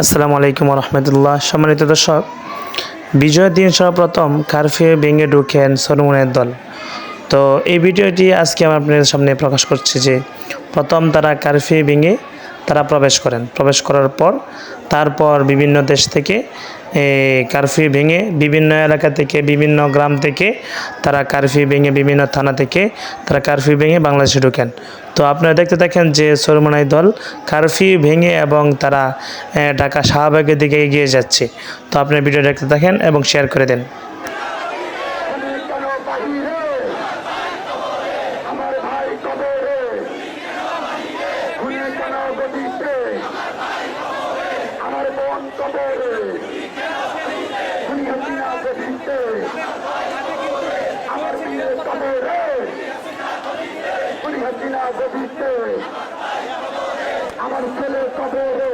আসসালামু আলাইকুম রহমতুল্লাহ সম্মানিত দর্শক বিজয়ের দিন সর্বপ্রথম কারফিউ ভেঙে ঢুকেন সরমুনের দল। তো এই ভিডিওটি আজকে আমি আপনাদের সামনে প্রকাশ করছি যে, প্রথম তারা কারফিউ ভেঙে তারা প্রবেশ করেন। প্রবেশ করার পর, তারপর বিভিন্ন দেশ থেকে কারফিউ ভেঙে বিভিন্ন এলাকা থেকে, বিভিন্ন গ্রাম থেকে, তারা কারফিউ ভেঙে বিভিন্ন থানা থেকে, তারা কারফিউ ভেঙে বাংলাদেশে ঢুকেন। তো আপনারা দেখতে থাকেন যে সরমনাই দল কারফিউ ভেঙে এবং তারা ঢাকা শাহবাগের দিকে এগিয়ে যাচ্ছে। তো আপনার ভিডিও দেখতে থাকেন এবং শেয়ার করে দেন। হাসিনা আমার ছেলে কবরে